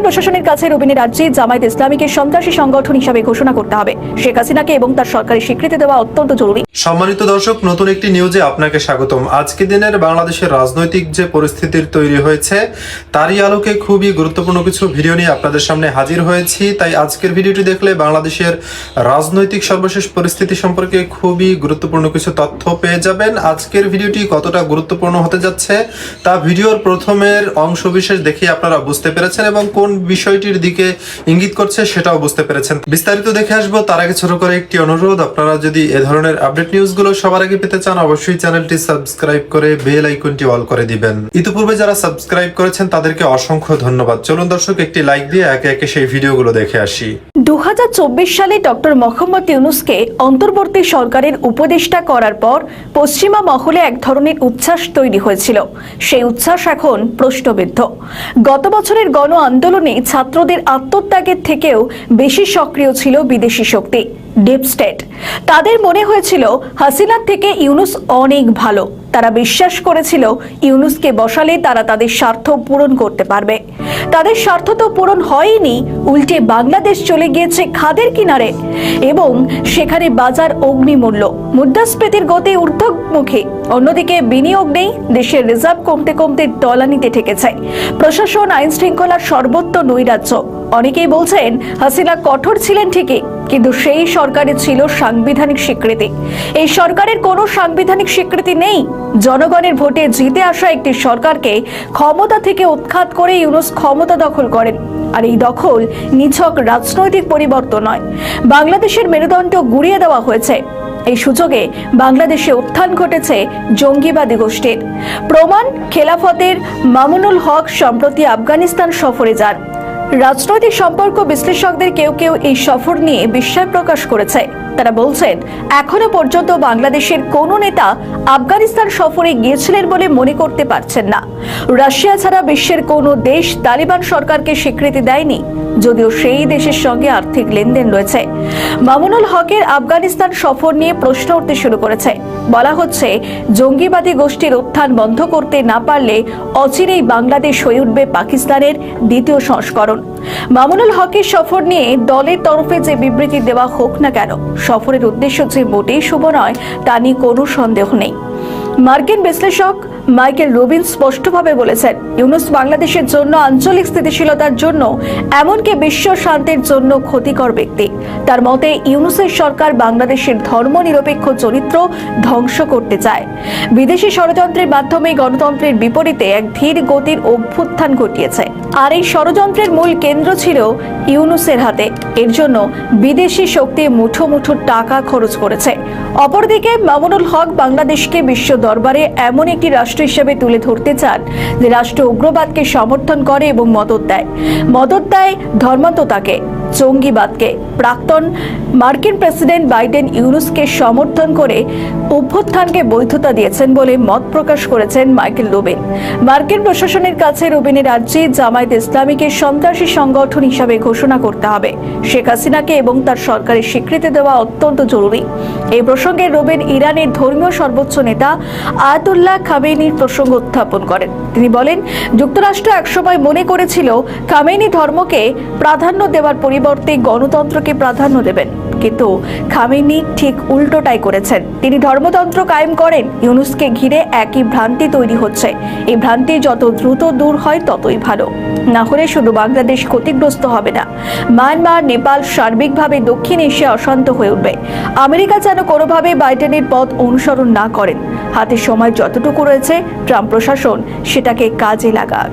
প্রশাসনের কাছে রবিনী রাজ্যে জামায়াত ইসলামীকে সন্ত্রাসী সংগঠন হিসাবে ঘোষণা করতে হবে। শেখ হাসিনাকে এবং তার সরকারি স্বীকৃতি দেওয়া অত্যন্ত জরুরি। সম্মানিত দর্শক, নতুন একটি নিউজে আপনাকে স্বাগতম। আজকে দিনের বাংলাদেশের রাজনৈতিক যে পরিস্থিতির তৈরি হয়েছে, তারই আলোকে খুবই গুরুত্বপূর্ণ কিছু ভিডিও নিয়ে আপনাদের সামনে হাজির হয়েছি। তাই আজকের ভিডিওটি দেখলে বাংলাদেশের রাজনৈতিক সর্বশেষ পরিস্থিতি সম্পর্কে খুবই গুরুত্বপূর্ণ কিছু তথ্য পেয়ে যাবেন। আজকের ভিডিওটি কতটা গুরুত্বপূর্ণ হতে যাচ্ছে, তা ভিডিওর প্রথমের অংশ বিশেষ দেখে আপনারা বুঝতে পেরেছেন এবং কোন বিষয়টির দিকে ইঙ্গিত করছে সেটাও বুঝতে পেরেছেন। বিস্তারিত দেখে আসব, তার আগে ছোট করে একটি অনুরোধ, আপনারা যদি এ ধরনের আপডেট নিউজগুলো সবার আগে পেতে চান, অবশ্যই চ্যানেলটি সাবস্ক্রাইব করে বেল আইকনটি অল করে দিবেন। ইতিপূর্বে যারা সাবস্ক্রাইব করেছেন, তাদেরকে অসংখ্য ধন্যবাদ। চলুন দর্শক, একটি লাইক দিয়ে একে একে সেই ভিডিওগুলো দেখে আসি। দু সালে ডক্টর মোহাম্মদ ইউনুসকে অন্তর্বর্তী সরকারের উপদেষ্টা করার পর পশ্চিমা মহলে এক ধরনের উচ্ছ্বাস তৈরি হয়েছিল। সেই উচ্ছ্বাস এখন প্রশ্নবিদ্ধ। গত বছরের গণ আন্দোলনে ছাত্রদের আত্মত্যাগের থেকেও বেশি সক্রিয় ছিল বিদেশি শক্তি ডিপস্টেট তাদের মনে হয়েছিল হাসিনার থেকে ইউনুস অনেক ভালো। তারা বিশ্বাস করেছিল ইউনুসকে বসালে তারা তাদের স্বার্থ পূরণ করতে পারবে। তাদের স্বার্থ তো পূরণ হয়নি, উল্টে বাংলাদেশ চলে গিয়েছে খাদের কিনারে এবং সেখানে বাজার অগ্নিমূল্য। মুদ্রাস্ফীতির গতি ঊর্ধ্বমুখী। অন্যদিকে বিনিয়োগ নেই, দেশের রিজার্ভ কমতে কমতে তলানিতে ঠেকেছে। প্রশাসন আইন শৃঙ্খলার সর্বত্র নৈরাজ্য। অনেকেই বলছেন, হাসিনা কঠোর ছিলেন ঠিকই, কিন্তু সেই সরকারে ছিল সাংবিধানিক স্বীকৃতি। এই সরকারের কোনো সাংবিধানিক স্বীকৃতি নেই। জনগণের ভোটে জিতে আসা একটি সরকারকে ক্ষমতা থেকে উৎখাত করে ইউনুস ক্ষমতা দখল করেন। আর এই দখল নিছক রাজনৈতিক পরিবর্তন নয়। বাংলাদেশের মেরুদণ্ড গুড়িয়ে দেওয়া হয়েছে। এই সুযোগে বাংলাদেশে উত্থান ঘটেছে জঙ্গিবাদী গোষ্ঠীর। প্রমাণ, খেলাফতের মামুনুল হক সম্প্রতি আফগানিস্তান সফরে যান। রাজনৈতিক সম্পর্ক বিশ্লেষকদের কেউ কেউ এই সফর নিয়ে বিস্ময় প্রকাশ করেছে। তারা বলছেন, এখনও পর্যন্ত বাংলাদেশের কোনো নেতা আফগানিস্তান সফরে গিয়েছিলেন বলে মনে করতে পারছেন না। রাশিয়া ছাড়া বিশ্বের কোনো দেশ তালিবান সরকারকে স্বীকৃতি দেয়নি। যদিও সেই দেশের সঙ্গে আর্থিক লেনদেন রয়েছে। মামুনুল হকের আফগানিস্তান সফর নিয়ে প্রশ্ন উঠতে শুরু করেছে। বলা হচ্ছে, জঙ্গিবাদী গোষ্ঠীর উত্থান বন্ধ করতে না পারলে অচিরেই বাংলাদেশ হয়ে উঠবে পাকিস্তানের দ্বিতীয় সংস্করণ। মামুনুল হকের সফর নিয়ে দলের তরফে যে বিবৃতি দেওয়া হোক না কেন, সফরের উদ্দেশ্য যে মোটেই শুভ নয়, তা নিয়ে কোনো সন্দেহ নেই। মার্কিন বিশ্লেষক মাইকেল রুবিন স্পষ্টভাবে বলেছেন, ইউনুস বাংলাদেশের জন্য আঞ্চলিক স্থিতিশীলতার জন্য এমনকি বিশ্ব শান্তির জন্য ক্ষতিকর ব্যক্তি। তার মতে, ইউনুসের সরকার বাংলাদেশের ধর্মনিরপেক্ষ চরিত্র ধ্বংস করতে চায়। বিদেশি ষড়যন্ত্রের মাধ্যমে গণতন্ত্রের বিপরীতে এক ধীর গতির অভ্যুত্থান ঘটিয়েছে। আর এই ষড়যন্ত্রের মূল কেন্দ্র ছিল ইউনুসের হাতে। এর জন্য বিদেশি শক্তি মুঠো মুঠো টাকা খরচ করেছে। অপরদিকে, মামুনুল হক বাংলাদেশকে বিশ্ব দরবারে এমন একটি রাষ্ট্র হিসেবে তুলে ধরতে চান যে রাষ্ট্র উগ্রবাদকে সমর্থন করে এবং মদত দেয়। মদত দেয় ধর্মান্ততাকে। জঙ্গিবাদকে। প্রাক্তন মার্কিন প্রেসিডেন্ট বাইডেন ইউনুসকে সমর্থন করে অভ্যুত্থানকে বৈধতা দিয়েছেন বলে মত প্রকাশ করেছেন মাইকেল রুবিন। মার্কিন প্রশাসনের কাছে রুবিনের রাজ্যে জামায়াত ইসলামীকে সন্ত্রাসী সংগঠন হিসাবে ঘোষণা করতে হবে। শেখ হাসিনাকে এবং তার সরকারের স্বীকৃতি দেওয়া অত্যন্ত জরুরি। এই প্রসঙ্গে রুবিন ইরানের ধর্মীয় সর্বোচ্চ নেতা আয়াতুল্লাহ খামেনির প্রসঙ্গ উত্থাপন করেন। তিনি বলেন, যুক্তরাষ্ট্র একসময় মনে করেছিল, খামেনি ধর্মকে প্রাধান্য দেওয়ার পরিবর্তে গণতন্ত্রকে প্রাধান্য দেবেন। কিন্তু খামেনি ঠিক উল্টোটাই করেছেন। তিনি ধর্মতন্ত্র কায়েম করেন, ইউনুসকে ঘিরে একই ভ্রান্তি তৈরি হচ্ছে। এই ভ্রান্তি যত দ্রুত দূর হয়, ততই ভালো। না হলে শুধু বাংলাদেশ ক্ষতিগ্রস্ত হবে না, মায়ানমার, নেপাল সার্বিকভাবে দক্ষিণ এশিয়া অশান্ত হয়ে উঠবে। আমেরিকা যেন কোনোভাবে বাইডেনের পথ অনুসরণ না করেন। হাতে সময় যতটুকু রয়েছে, ট্রাম্প প্রশাসন সেটাকে কাজে লাগাক।